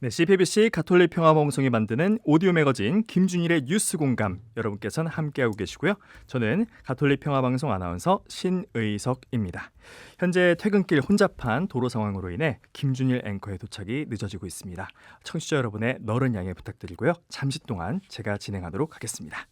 네, CBBC 가톨릭 평화방송이 만드는 오디오 매거진 김준일의 뉴스 공감 여러분께서는 함께하고 계시고요. 저는 가톨릭 평화방송 아나운서 신의석입니다. 현재 퇴근길 혼잡한 도로 상황으로 인해 김준일 앵커의 도착이 늦어지고 있습니다. 청취자 여러분의 너른 양해 부탁드리고요. 잠시 동안 제가 진행하도록 하겠습니다.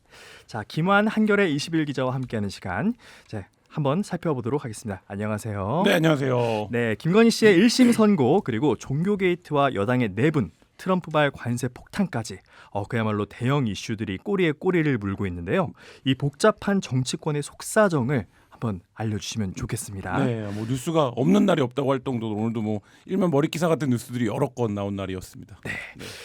자, 김환 한결의 21 기자와 함께하는 시간 자, 한번 살펴보도록 하겠습니다. 안녕하세요. 네 안녕하세요. 네, 김건희 씨의 1심 선고 그리고 종교 게이트와 여당의 내분, 트럼프발 관세 폭탄까지 어, 그야말로 대형 이슈들이 꼬리에 꼬리를 물고 있는데요. 이 복잡한 정치권의 속사정을 한번 알려주시면 좋겠습니다. 네, 뭐 뉴스가 없는 날이 없다고 할 정도로 오늘도 뭐 일면 머리 기사 같은 뉴스들이 여러 건 나온 날이었습니다. 네.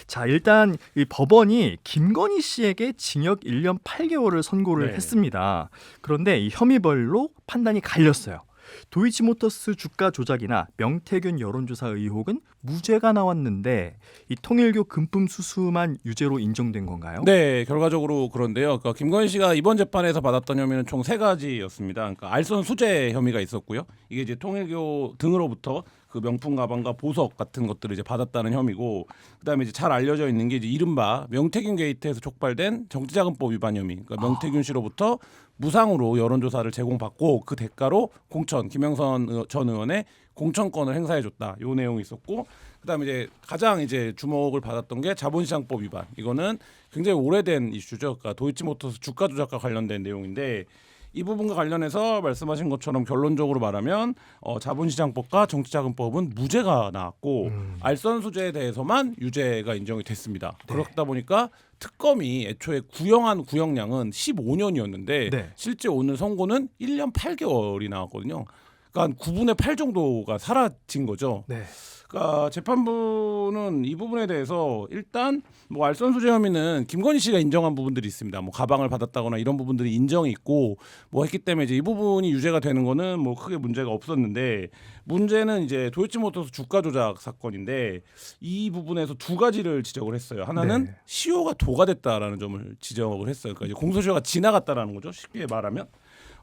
자, 일단 이 법원이 김건희 씨에게 징역 1년 8개월을 선고를 네. 했습니다. 그런데 이 혐의별로 판단이 갈렸어요. 도이치모터스 주가 조작이나 명태균 여론조사 의혹은 무죄가 나왔는데 이 통일교 금품 수수만 유죄로 인정된 건가요? 네, 결과적으로 그런데요. 그러니까 김건희 씨가 이번 재판에서 받았던 혐의는 총 세 가지였습니다. 그러니까 알선 수재 혐의가 있었고요. 이게 이제 통일교 등으로부터 그 명품 가방과 보석 같은 것들을 이제 받았다는 혐의고 그다음에 이제 잘 알려져 있는 게 이제 이른바 명태균 게이트에서 촉발된 정치자금법 위반 혐의. 그러니까 명태균 씨로부터 무상으로 여론조사를 제공받고 그 대가로 공천 김영선 의- 전 의원의 공천권을 행사해줬다. 요 내용이 있었고 그다음에 이제 가장 이제 주목을 받았던 게 자본시장법 위반. 이거는 굉장히 오래된 이슈죠. 그러니까 도이치모터스 주가 조작과 관련된 내용인데 이 부분과 관련해서 말씀하신 것처럼 결론적으로 말하면 어, 자본시장법과 정치자금법은 무죄가 나왔고 음. 알선 수재에 대해서만 유죄가 인정이 됐습니다. 네. 그렇다 보니까 특검이 애초에 구형한 구형량은 15년이었는데 네. 실제 오늘 선고는 1년 8개월이 나왔거든요. 그러니까 한 9분의 8 정도가 사라진 거죠. 네. 그러니까 재판부는 이 부분에 대해서 일단 뭐 알선 수재 혐의는 김건희 씨가 인정한 부분들이 있습니다. 뭐 가방을 받았다거나 이런 부분들이 인정이 있고 뭐 했기 때문에 이제 이 부분이 유죄가 되는 거는 뭐 크게 문제가 없었는데 문제는 이제 도이치모터스 주가 조작 사건인데 이 부분에서 두 가지를 지적을 했어요. 하나는 네. 시효가 도가 됐다라는 점을 지적을 했어요. 그러니까 이제 공소시효가 지나갔다라는 거죠. 쉽게 말하면.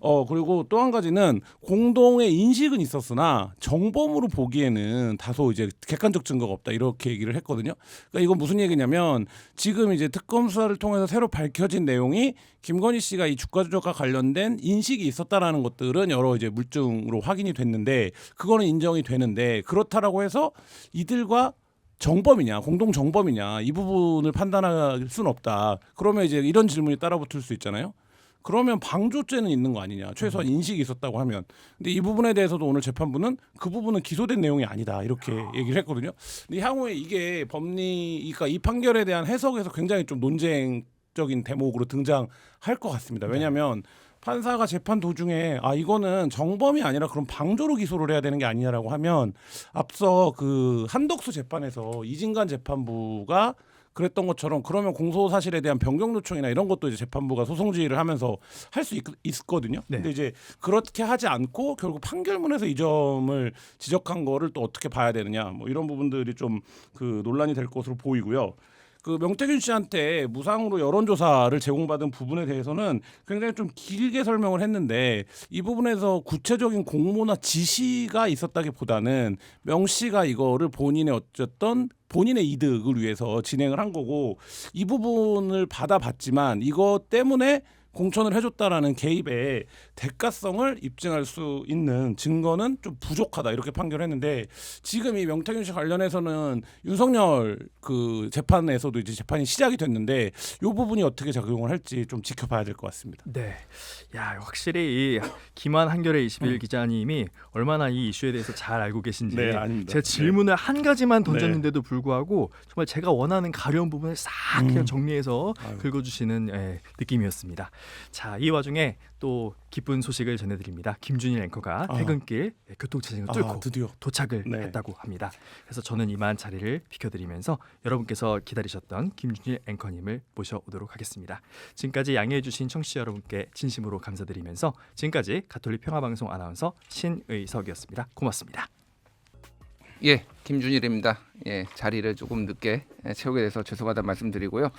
어 그리고 또 한 가지는 공동의 인식은 있었으나 정범으로 보기에는 다소 이제 객관적 증거가 없다 이렇게 얘기를 했거든요. 그러니까 이건 무슨 얘기냐면 지금 이제 특검 수사를 통해서 새로 밝혀진 내용이 김건희 씨가 이 주가 조작과 관련된 인식이 있었다라는 것들은 여러 이제 물증으로 확인이 됐는데 그거는 인정이 되는데 그렇다라고 해서 이들과 정범이냐 공동 정범이냐 이 부분을 판단할 수는 없다. 그러면 이제 이런 질문이 따라붙을 수 있잖아요. 그러면 방조죄는 있는 거 아니냐. 최소한 인식이 있었다고 하면. 근데 이 부분에 대해서도 오늘 재판부는 그 부분은 기소된 내용이 아니다. 이렇게 얘기를 했거든요. 근데 향후에 이게 법리 그러니까 이 판결에 대한 해석에서 굉장히 좀 논쟁적인 대목으로 등장할 것 같습니다. 왜냐하면 판사가 재판 도중에 아 이거는 정범이 아니라 그럼 방조로 기소를 해야 되는 게 아니냐라고 하면 앞서 그 한덕수 재판에서 이진관 재판부가 그랬던 것처럼 그러면 공소 사실에 대한 변경 요청이나 이런 것도 이제 재판부가 소송 지휘를 하면서 할 수 있거든요. 네. 근데 이제 그렇게 하지 않고 결국 판결문에서 이 점을 지적한 거를 또 어떻게 봐야 되느냐 뭐 이런 부분들이 좀 그 논란이 될 것으로 보이고요. 그 명태균 씨한테 무상으로 여론조사를 제공받은 부분에 대해서는 굉장히 좀 길게 설명을 했는데 이 부분에서 구체적인 공모나 지시가 있었다기보다는 명 씨가 이거를 본인의 어쨌든 본인의 이득을 위해서 진행을 한 거고 이 부분을 받아봤지만 이것 때문에 공천을 해줬다라는 개입의 대가성을 입증할 수 있는 증거는 좀 부족하다 이렇게 판결했는데 지금 이 명태균 씨 관련해서는 윤석열 그 재판에서도 이제 재판이 시작이 됐는데 이 부분이 어떻게 작용을 할지 좀 지켜봐야 될 것 같습니다. 네. 야, 확실히 이 김한 한결의 21 음. 기자님이 얼마나 이 이슈에 대해서 잘 알고 계신지 네, 아닙니다. 제가 질문을 한 가지만 네. 던졌는데도 불구하고 정말 제가 원하는 가려운 부분을 싹 그냥 음. 정리해서 아유. 긁어주시는 예, 느낌이었습니다. 자, 이 와중에 또 기쁜 소식을 전해드립니다. 김준일 앵커가 아. 퇴근길 예, 교통체증을 뚫고 아, 드디어 도착을 네. 했다고 합니다. 그래서 저는 이만 자리를 비켜드리면서 여러분께서 기다리셨던 김준일 앵커님을 모셔오도록 하겠습니다. 지금까지 양해해주신 청취자 여러분께 진심으로 감사드리면서 지금까지 가톨릭 평화방송 아나운서 신의석이었습니다. 고맙습니다. 예, 김준일입니다. 예, 자리를 조금 늦게 예, 채우게 돼서 죄송하다는 말씀드리고요.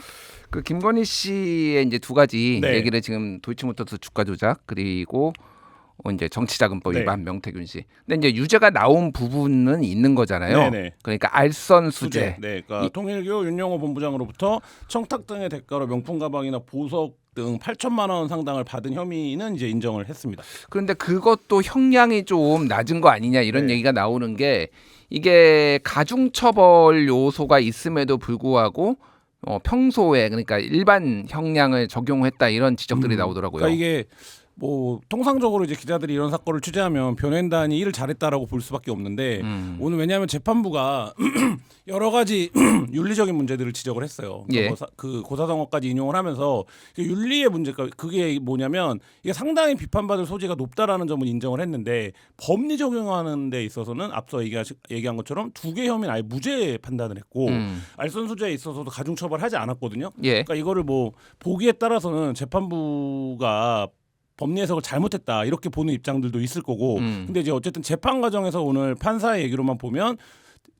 그 김건희 씨의 이제 두 가지 네. 얘기를 지금 도이치모터스 주가 조작 그리고 어, 이제 정치자금법 네. 위반 명태균 씨. 근데 이제 유죄가 나온 부분은 있는 거잖아요. 네네. 그러니까 알선 수재. 네, 그러니까 이- 통일교 윤영호 본부장으로부터 청탁 등의 대가로 명품 가방이나 보석 등 8천만 원 상당을 받은 혐의는 이제 인정을 했습니다. 그런데 그것도 형량이 좀 낮은 거 아니냐 이런 네. 얘기가 나오는 게 이게 가중처벌 요소가 있음에도 불구하고 어, 평소에 그러니까 일반 형량을 적용했다 이런 지적들이 음, 나오더라고요. 그러니까 이게 뭐 통상적으로 이제 기자들이 이런 사건을 취재하면 변호인단이 일을 잘했다라고 볼 수밖에 없는데 음. 오늘 왜냐하면 재판부가 여러 가지 윤리적인 문제들을 지적을 했어요. 그러니까 예. 뭐 사- 그 고사성어까지 인용을 하면서 그 윤리의 문제가 그게 뭐냐면 이게 상당히 비판받을 소지가 높다라는 점은 인정을 했는데 법리 적용하는 데 있어서는 앞서 얘기하시, 얘기한 것처럼 두 개 혐의는 아예 무죄 판단을 했고 음. 알선수재에 있어서도 가중처벌하지 않았거든요. 예. 그러니까 이거를 뭐 보기에 따라서는 재판부가 법리 해석을 잘못했다 이렇게 보는 입장들도 있을 거고 음. 근데 이제 어쨌든 재판 과정에서 오늘 판사의 얘기로만 보면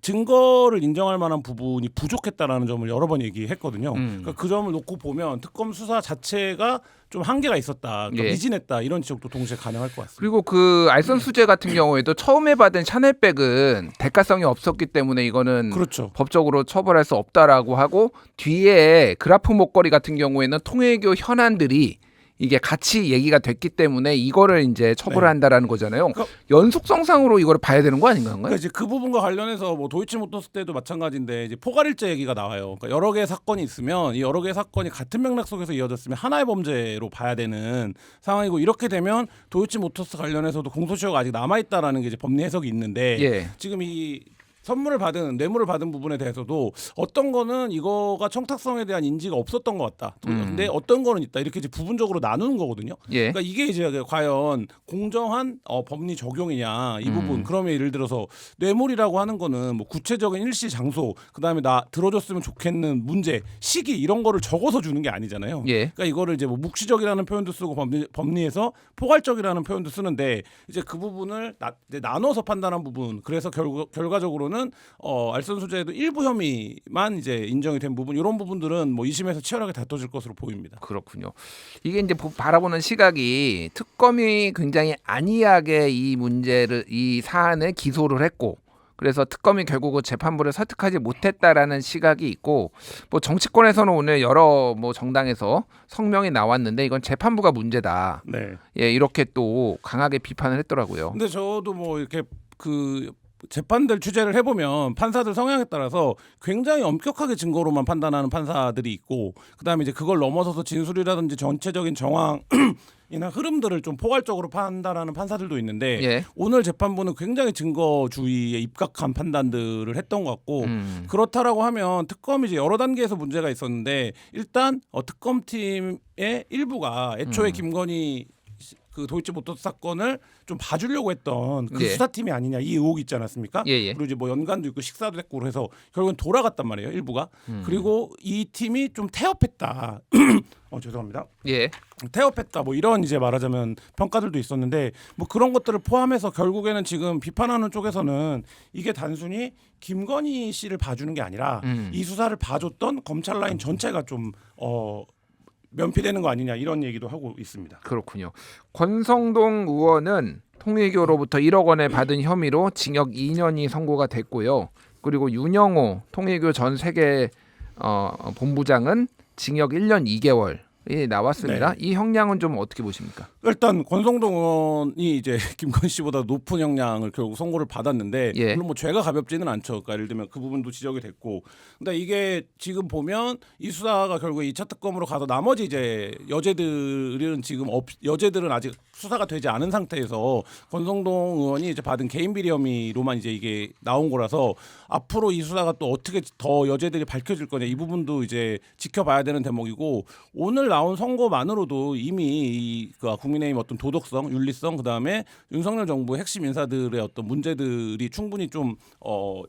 증거를 인정할 만한 부분이 부족했다라는 점을 여러 번 얘기했거든요. 음. 그러니까 그 점을 놓고 보면 특검 수사 자체가 좀 한계가 있었다, 그러니까 예. 미진했다 이런 지적도 동시에 가능할 것 같습니다. 그리고 그 알선 수재 같은 경우에도 처음에 받은 샤넬백은 대가성이 없었기 때문에 이거는 그렇죠. 법적으로 처벌할 수 없다라고 하고 뒤에 그라프 목걸이 같은 경우에는 통일교 현안들이 이게 같이 얘기가 됐기 때문에 이거를 이제 처벌을 네. 한다라는 거잖아요. 그러니까- 연속성상으로 이거를 봐야 되는 거 아닌가요? 그러니까 이제 그 부분과 관련해서 뭐 도이치모터스 때도 마찬가지인데 이제 포괄일제 얘기가 나와요. 그러니까 여러 개의 사건이 있으면 이 여러 개의 사건이 같은 맥락 속에서 이어졌으면 하나의 범죄로 봐야 되는 상황이고 이렇게 되면 도이치모터스 관련해서도 공소시효가 아직 남아 있다라는 게 이제 법리 해석이 있는데 예. 지금 이 선물을 받은 뇌물을 받은 부분에 대해서도 어떤 거는 이거가 청탁성에 대한 인지가 없었던 것 같다. 음. 근데 어떤 거는 있다. 이렇게 이제 부분적으로 나누는 거거든요. 예. 그러니까 이게 이제 과연 공정한 어, 법리 적용이냐 이 음. 부분. 그러면 예를 들어서 뇌물이라고 하는 거는 뭐 구체적인 일시 장소, 그다음에 나 들어줬으면 좋겠는 문제, 시기 이런 거를 적어서 주는 게 아니잖아요. 예. 그러니까 이거를 이제 뭐 묵시적이라는 표현도 쓰고 법리, 법리에서 포괄적이라는 표현도 쓰는데 이제 그 부분을 나, 나눠서 판단한 부분. 그래서 결, 결과적으로는 어, 알선 수재에도 일부 혐의만 이제 인정이 된 부분. 이런 부분들은 뭐 2심에서 치열하게 다퉈질 것으로 보입니다. 그렇군요. 이게 이제 보- 바라보는 시각이 특검이 굉장히 안이하게 이 문제를 이 사안을 기소를 했고 그래서 특검이 결국은 재판부를 설득하지 못했다라는 시각이 있고 뭐 정치권에서는 오늘 여러 뭐 정당에서 성명이 나왔는데 이건 재판부가 문제다. 네. 예, 이렇게 또 강하게 비판을 했더라고요. 근데 저도 뭐 이렇게 그 재판들 취재를 해보면 판사들 성향에 따라서 굉장히 엄격하게 증거로만 판단하는 판사들이 있고 그다음에 이제 그걸 넘어서서 진술이라든지 전체적인 정황 이나 흐름들을 좀 포괄적으로 판단하는 판사들도 있는데 예. 오늘 재판부는 굉장히 증거주의에 입각한 판단들을 했던 것 같고 음. 그렇다라고 하면 특검이 이제 여러 단계에서 문제가 있었는데 일단 어, 특검팀의 일부가 애초에 음. 김건희 씨- 그 도이치모터스 사건을 좀 봐주려고 했던 그 예. 수사팀이 아니냐 이 의혹이 있지 않았습니까? 예, 예. 그리고 이제 뭐 연관도 있고 식사도 했고 그래서 결국은 돌아갔단 말이에요 일부가 음. 그리고 이 팀이 좀 태업했다. 어 죄송합니다. 예. 태업했다 뭐 이런 이제 말하자면 평가들도 있었는데 뭐 그런 것들을 포함해서 결국에는 지금 비판하는 쪽에서는 이게 단순히 김건희 씨를 봐주는 게 아니라 음. 이 수사를 봐줬던 검찰 라인 전체가 좀어 면피되는 거 아니냐 이런 얘기도 하고 있습니다. 그렇군요. 권성동 의원은 통일교로부터 1억 원을 받은 혐의로 징역 2년이 선고가 됐고요. 그리고 윤영호 통일교 전 세계 어, 본부장은 징역 1년 2개월 이 나왔습니다. 이 형량은 좀 어떻게 보십니까? 일단 권성동 의원이 이제 김건희 씨보다 높은 형량을 결국 선고를 받았는데 예. 물론 뭐 죄가 가볍지는 않죠. 그러니까 예를 들면 그 부분도 지적이 됐고, 근데 이게 지금 보면 이 수사가 결국 2차 특검으로 가서 나머지 이제 여죄들은 지금 없, 여죄들은 아직 수사가 되지 않은 상태에서 권성동 의원이 이제 받은 개인 비리 혐의로만 이제 이게 나온 거라서 앞으로 이 수사가 또 어떻게 더 여죄들이 밝혀질 거냐 이 부분도 이제 지켜봐야 되는 대목이고 오늘 나온 선거만으로도 이미 이, 그 국민의힘 어떤 도덕성, 윤리성 그다음에 윤석열 정부의 핵심 인사들의 어떤 문제들이 충분히 좀 어.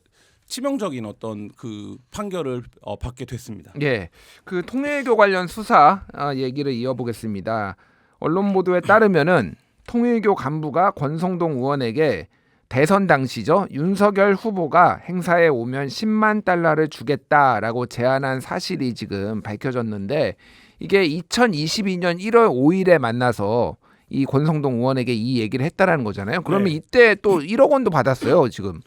치명적인 어떤 그 판결을 어, 받게 됐습니다. 예, 그 통일교 관련 수사 아, 얘기를 이어보겠습니다. 언론 보도에 따르면은 통일교 간부가 권성동 의원에게 대선 당시죠 윤석열 후보가 행사에 오면 10만 달러를 주겠다라고 제안한 사실이 지금 밝혀졌는데 이게 2022년 1월 5일에 만나서 이 권성동 의원에게 이 얘기를 했다라는 거잖아요. 그러면 네. 이때 또 1억 원도 받았어요, 지금.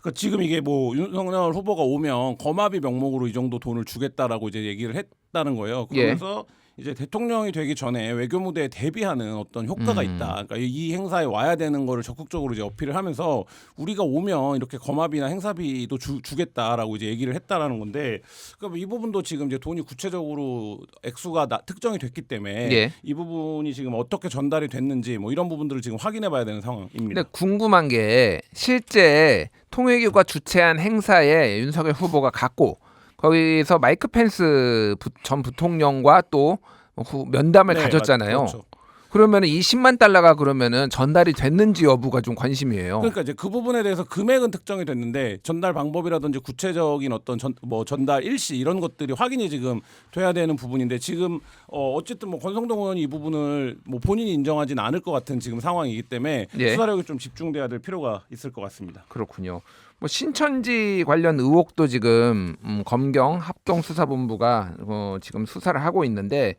그러니까 지금 이게 뭐 윤석열 후보가 오면 거마비 명목으로 이 정도 돈을 주겠다라고 이제 얘기를 했다는 거예요. 예. 그러면서 이제 대통령이 되기 전에 외교 무대에 대비하는 어떤 효과가 음. 있다. 그러니까 이 행사에 와야 되는 거를 적극적으로 이제 어필을 하면서 우리가 오면 이렇게 거마비나 행사비도 주, 주겠다라고 이제 얘기를 했다라는 건데 그러니까 이 부분도 지금 이제 돈이 구체적으로 액수가 나, 특정이 됐기 때문에 예. 이 부분이 지금 어떻게 전달이 됐는지 뭐 이런 부분들을 지금 확인해 봐야 되는 상황입니다. 근데 궁금한 게 실제 통일교가 주최한 행사에 윤석열 후보가 갔고 거기서 마이크 펜스 부- 전 부통령과 또 후- 면담을 네, 가졌잖아요. 맞- 그렇죠. 그러면은 이 10만 달러가 그러면은 전달이 됐는지 여부가 좀 관심이에요. 그러니까 이제 그 부분에 대해서 금액은 특정이 됐는데 전달 방법이라든지 구체적인 어떤 전, 뭐 전달 일시 이런 것들이 확인이 지금 돼야 되는 부분인데 지금 어 어쨌든 뭐 권성동 의원이 이 부분을 뭐 본인이 인정하지는 않을 것 같은 지금 상황이기 때문에 예. 수사력이 좀 집중돼야 될 필요가 있을 것 같습니다. 그렇군요. 뭐 신천지 관련 의혹도 지금 음, 검경 합동수사본부가 어, 지금 수사를 하고 있는데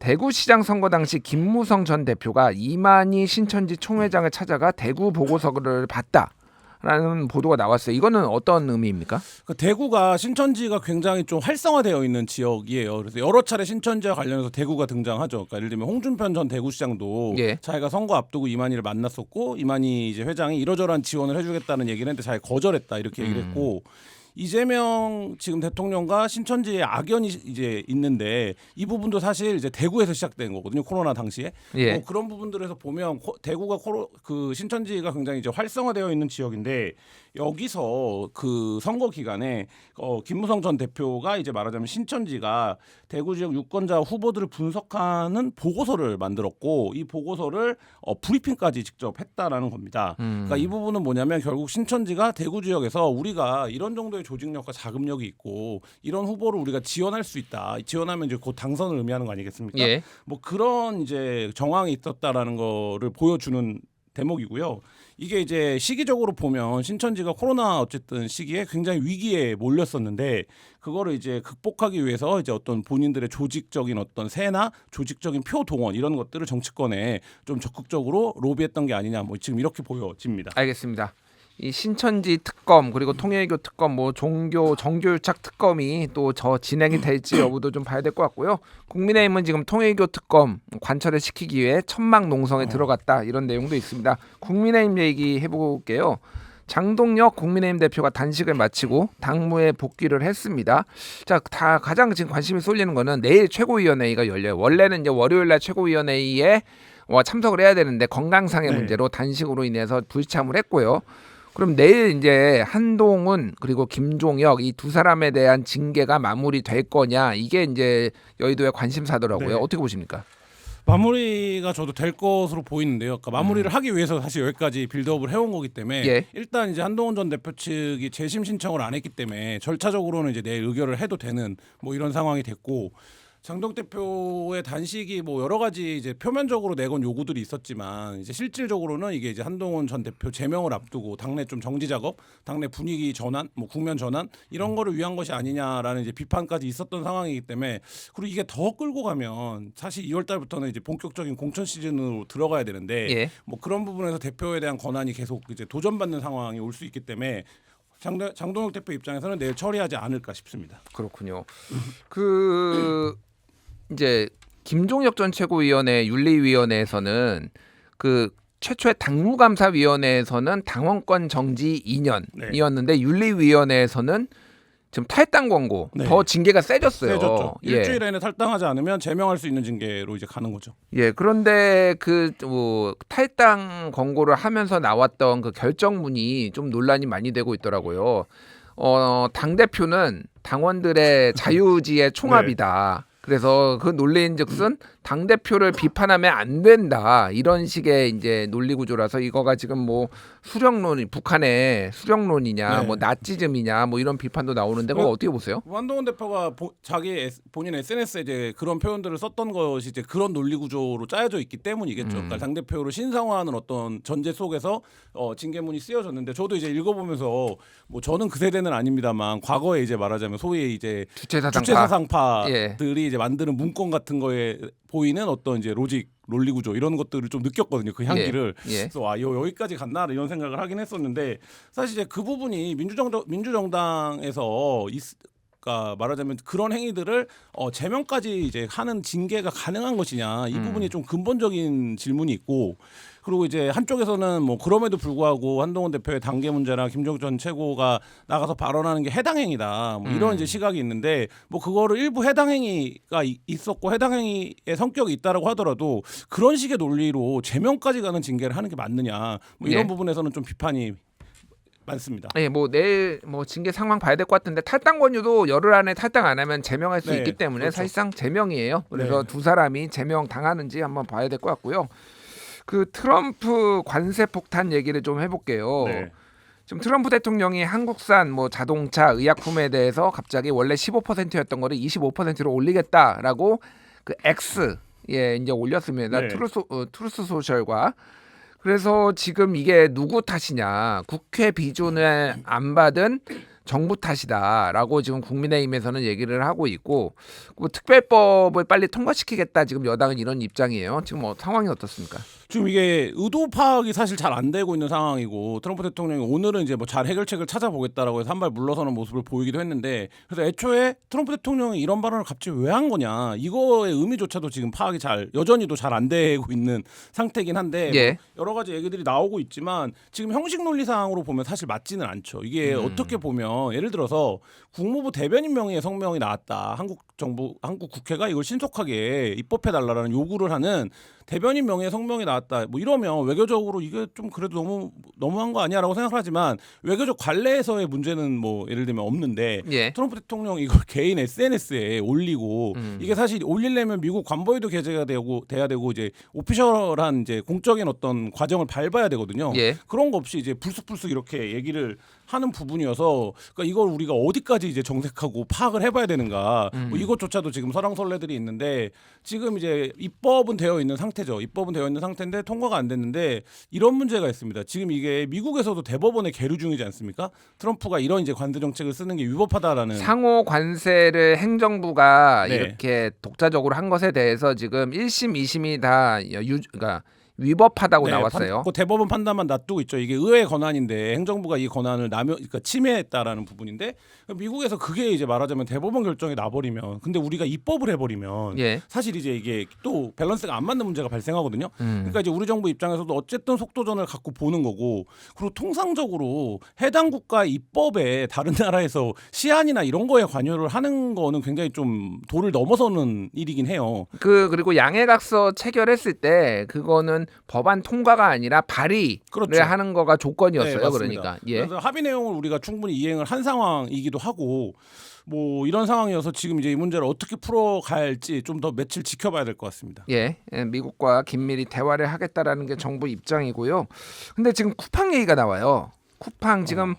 대구시장 선거 당시 김무성 전 대표가 이만희 신천지 총회장을 찾아가 대구 보고서를 봤다 라는 보도가 나왔어요. 이거는 어떤 의미입니까? 그 대구가 신천지가 굉장히 좀 활성화되어 있는 지역이에요. 그래서 여러 차례 신천지와 관련해서 대구가 등장하죠. 그러니까 예를 들면 홍준표 전 대구시장도 예. 자기가 선거 앞두고 이만희를 만났었고 이만희 이제 회장이 이러저러한 지원을 해주겠다는 얘기를 했는데 자기가 거절했다 이렇게 얘기를 음. 했고 이재명 지금 대통령과 신천지의 악연이 이제 있는데 이 부분도 사실 이제 대구에서 시작된 거거든요. 코로나 당시에 예. 뭐 그런 부분들에서 보면 코- 대구가 코로 그 신천지가 굉장히 이제 활성화되어 있는 지역인데 여기서 그 선거 기간에 어 김무성 전 대표가 이제 말하자면 신천지가 대구 지역 유권자 후보들을 분석하는 보고서를 만들었고 이 보고서를 어 브리핑까지 직접 했다라는 겁니다. 음. 그러니까 이 부분은 뭐냐면 결국 신천지가 대구 지역에서 우리가 이런 정도의 조직력과 자금력이 있고 이런 후보를 우리가 지원할 수 있다. 지원하면 이제 곧 당선을 의미하는 거 아니겠습니까? 예. 뭐 그런 이제 정황이 있었다라는 거를 보여주는 대목이고요. 이게 이제 시기적으로 보면 신천지가 코로나 어쨌든 시기에 굉장히 위기에 몰렸었는데 그거를 이제 극복하기 위해서 이제 어떤 본인들의 조직적인 어떤 세나 조직적인 표 동원 이런 것들을 정치권에 좀 적극적으로 로비했던 게 아니냐 뭐 지금 이렇게 보여집니다. 알겠습니다. 이 신천지 특검 그리고 통일교 특검 뭐 종교 정교유착 특검이 또 저 진행이 될지 여부도 좀 봐야 될 것 같고요. 국민의힘은 지금 통일교 특검 관철을 시키기 위해 천막 농성에 들어갔다 이런 내용도 있습니다. 국민의힘 얘기 해볼게요. 장동혁 국민의힘 대표가 단식을 마치고 당무에 복귀를 했습니다. 자, 다 가장 지금 관심이 쏠리는 거는 내일 최고위원회의가 열려요. 원래는 이제 월요일 날 최고위원회의에 와 참석을 해야 되는데 건강상의 네. 문제로 단식으로 인해서 불참을 했고요. 그럼 내일 이제 한동훈 그리고 김종혁 이 두 사람에 대한 징계가 마무리될 거냐 이게 이제 여의도의 관심사더라고요. 네. 어떻게 보십니까? 마무리가 저도 될 것으로 보이는데요. 그러니까 마무리를 하기 위해서 사실 여기까지 빌드업을 해온 거기 때문에 음. 예. 일단 이제 한동훈 전 대표 측이 재심 신청을 안 했기 때문에 절차적으로는 이제 내일 의결을 해도 되는 뭐 이런 상황이 됐고 장동 대표의 단식이 뭐 여러 가지 이제 표면적으로 내건 요구들이 있었지만 이제 실질적으로는 이게 이제 한동훈 전 대표 제명을 앞두고 당내 좀 정지 작업, 당내 분위기 전환, 뭐 국면 전환 이런 거를 위한 것이 아니냐라는 이제 비판까지 있었던 상황이기 때문에 그리고 이게 더 끌고 가면 사실 2월 달부터는 이제 본격적인 공천 시즌으로 들어가야 되는데 예. 뭐 그런 부분에서 대표에 대한 권한이 계속 이제 도전받는 상황이 올 수 있기 때문에 장동, 장동혁 대표 입장에서는 내일 처리하지 않을까 싶습니다. 그렇군요. 그 이제 김종혁 전 최고위원회 윤리위원회에서는 그 최초의 당무감사위원회에서는 당원권 정지 2년이었는데 윤리위원회에서는 지금 탈당 권고 네. 더 징계가 세졌어요. 세졌죠. 예. 일주일 안에 탈당하지 않으면 제명할 수 있는 징계로 이제 가는 거죠. 예, 그런데 그 뭐, 탈당 권고를 하면서 나왔던 그 결정문이 좀 논란이 많이 되고 있더라고요. 어, 당 대표는 당원들의 자유지의 총합이다. 그래서 그 논리인즉슨 당 대표를 비판하면 안 된다 이런 식의 이제 논리 구조라서 이거가 지금 뭐 수령론 북한의 수령론이냐 네. 뭐 나치즘이냐 뭐 이런 비판도 나오는데 그거 그- 어떻게 보세요? 한동훈 대표가 보- 자기 본인 SNS에 이제 그런 표현들을 썼던 것이 이제 그런 논리 구조로 짜여져 있기 때문이겠죠. 음. 그러니까 당 대표를 신상화하는 어떤 전제 속에서 어, 징계문이 쓰여졌는데 저도 이제 읽어보면서 뭐 저는 그 세대는 아닙니다만 과거에 이제 말하자면 소위 이제 주체사상파. 주체사상파들이 예. 이제 만드는 문건 같은 거에 보이는 어떤 이제 로직 논리 구조 이런 것들을 좀 느꼈거든요. 그 향기를. 예. 그래서 와 요, 여기까지 갔나 이런 생각을 하긴 했었는데 사실 이제 그 부분이 민주정당 민주정당에서 있, 그러니까 말하자면 그런 행위들을 어, 제명까지 이제 하는 징계가 가능한 것이냐 이 부분이 좀 근본적인 질문이 있고 그리고 이제 한쪽에서는 뭐 그럼에도 불구하고 한동훈 대표의 단계 문제나 김종전 최고가 나가서 발언하는 게 해당 행위다 뭐 이런 음. 이제 시각이 있는데 뭐 그거를 일부 해당 행위가 이- 있었고 해당 행위의 성격이 있다라고 하더라도 그런 식의 논리로 제명까지 가는 징계를 하는 게 맞느냐 뭐 이런 예. 부분에서는 좀 비판이 많습니다. 예, 뭐 내일 뭐 징계 상황 봐야 될 것 같은데 탈당 권유도 열흘 안에 탈당 안 하면 제명할 수 네, 있기 때문에 그렇죠. 사실상 제명이에요. 그래서 네. 두 사람이 제명 당하는지 한번 봐야 될 것 같고요. 그 트럼프 관세 폭탄 얘기를 좀 해볼게요. 네. 지금 트럼프 대통령이 한국산 뭐 자동차, 의약품에 대해서 갑자기 원래 15%였던 거를 25%로 올리겠다라고 그 X 예 이제 올렸습니다. 네. 트루스 어, 트루스 소셜과 그래서 지금 이게 누구 탓이냐 국회 비준을 안 받은 정부 탓이다라고 지금 국민의힘에서는 얘기를 하고 있고 뭐 특별법을 빨리 통과시키겠다 지금 여당은 이런 입장이에요. 지금 뭐 상황이 어떻습니까? 지금 이게 의도 파악이 사실 잘 안 되고 있는 상황이고 트럼프 대통령이 오늘은 이제 뭐 잘 해결책을 찾아보겠다라고 해서 한 발 물러서는 모습을 보이기도 했는데 그래서 애초에 트럼프 대통령이 이런 발언을 갑자기 왜 한 거냐 이거의 의미조차도 지금 파악이 잘 여전히도 잘 안 되고 있는 상태긴 한데 예. 뭐 여러 가지 얘기들이 나오고 있지만 지금 형식 논리상으로 보면 사실 맞지는 않죠. 이게 음. 어떻게 보면 예를 들어서 국무부 대변인 명의의 성명이 나왔다. 한국 정부 한국 국회가 이걸 신속하게 입법해 달라라는 요구를 하는 대변인 명의의 성명이 나왔다. 뭐 이러면 외교적으로 이게 좀 그래도 너무 너무한 거 아니야라고 생각하지만 외교적 관례에서의 문제는 뭐 예를 들면 없는데 예. 트럼프 대통령이 이걸 개인 SNS에 올리고 음. 이게 사실 올리려면 미국 관보에도 게재가 되고 돼야 되고 이제 오피셜한 이제 공적인 어떤 과정을 밟아야 되거든요. 예. 그런 거 없이 이제 불쑥불쑥 이렇게 얘기를 하는 부분이어서 그러니까 이걸 우리가 어디까지 이제 정색하고 파악을 해봐야 되는가 음. 뭐 이것조차도 지금 설왕설래들이 있는데 지금 이제 입법은 되어 있는 상태죠 입법은 되어 있는 상태인데 통과가 안 됐는데 이런 문제가 있습니다 지금 이게 미국에서도 대법원에 계류 중이지 않습니까 트럼프가 이런 이제 관세 정책을 쓰는 게 위법하다라는 상호 관세를 행정부가 네. 이렇게 독자적으로 한 것에 대해서 지금 1심, 2심이 다 유, 그러니까 위법하다고 네, 나왔어요. 판, 그 대법원 판단만 놔두고 있죠. 이게 의회의 권한인데 행정부가 이 권한을 남용, 그러니까 침해했다라는 부분인데 미국에서 그게 이제 말하자면 대법원 결정이 나버리면, 근데 우리가 입법을 해버리면 예. 사실 이제 이게 또 밸런스가 안 맞는 문제가 발생하거든요. 음. 그러니까 이제 우리 정부 입장에서도 어쨌든 속도전을 갖고 보는 거고, 그리고 통상적으로 해당 국가 입법에 다른 나라에서 시안이나 이런 거에 관여를 하는 거는 굉장히 좀 도를 넘어서는 일이긴 해요. 그 그리고 양해각서 체결했을 때 그거는 법안 통과가 아니라 발의를 그렇죠. 하는 거가 조건이었어요. 네. 그러니까 예. 그래서 합의 내용을 우리가 충분히 이행을 한 상황이기도 하고 뭐 이런 상황이어서 지금 이제 이 문제를 어떻게 풀어갈지 좀 더 며칠 지켜봐야 될 것 같습니다. 예, 예, 미국과 긴밀히 대화를 하겠다라는 게 정부 입장이고요. 근데 지금 쿠팡 얘기가 나와요. 쿠팡 지금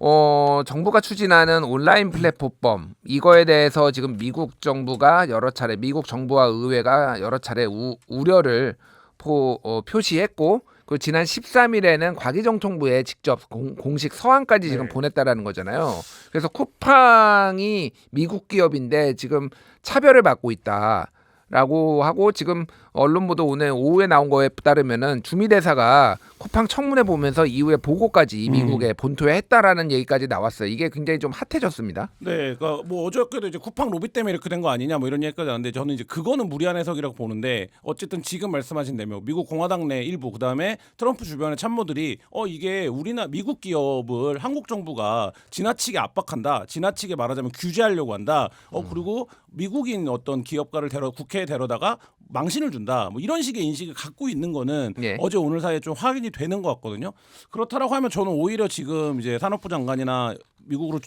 어, 정부가 추진하는 온라인 플랫폼 이거에 대해서 지금 미국 정부가 여러 차례 미국 정부와 의회가 여러 차례 우, 우려를 포, 어, 표시했고 그 지난 13일에는 과기정통부에 직접 공, 식 서한까지 지금 네. 보냈다라는 거잖아요. 그래서 쿠팡이 미국 기업인데 지금 차별을 받고 있다. 라고 하고 지금 언론 보도 오늘 오후에 나온 거에 따르면은 주미 대사가 쿠팡 청문회 보면서 이후에 보고까지 음. 미국에 본토에 했다라는 얘기까지 나왔어요. 이게 굉장히 좀 핫해졌습니다. 네, 그러니까 뭐 어저께도 이제 쿠팡 로비 때문에 이렇게 된 거 아니냐 뭐 이런 얘기까지 하는데 저는 이제 그거는 무리한 해석이라고 보는데 어쨌든 지금 말씀하신 대로 미국 공화당 내 일부 그다음에 트럼프 주변의 참모들이 어 이게 우리나 미국 기업을 한국 정부가 지나치게 압박한다, 지나치게 말하자면 규제하려고 한다. 어 그리고 미국인 어떤 기업가를 데려 국회 에 데려다가 망신을 준다. 뭐 이런 식의 인식을 갖고 있는 거는 예. 어제 오늘 사이에 좀 확인이 되는 것 같거든요. 그렇다라고 하면 저는 오히려 지금 이제 산업부 장관이나 미국으로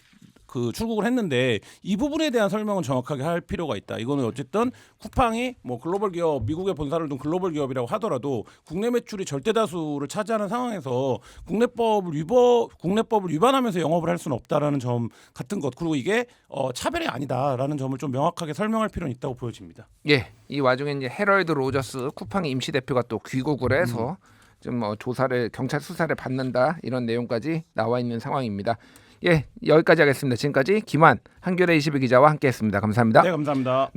그 출국을 했는데 이 부분에 대한 설명은 정확하게 할 필요가 있다. 이거는 어쨌든 쿠팡이 뭐 글로벌 기업 미국의 본사를 둔 글로벌 기업이라고 하더라도 국내 매출이 절대 다수를 차지하는 상황에서 국내법을 위법 국내법을 위반하면서 영업을 할 수는 없다라는 점 같은 것 그리고 이게 어, 차별이 아니다라는 점을 좀 명확하게 설명할 필요는 있다고 보여집니다. 예, 이 와중에 이제 헤럴드 로저스 쿠팡 임시 대표가 또 귀국을 해서 좀뭐 조사를 경찰 수사를 받는다 이런 내용까지 나와 있는 상황입니다. 예, 여기까지 하겠습니다. 지금까지 김환 한겨레 21 기자와 함께했습니다. 감사합니다. 네 감사합니다.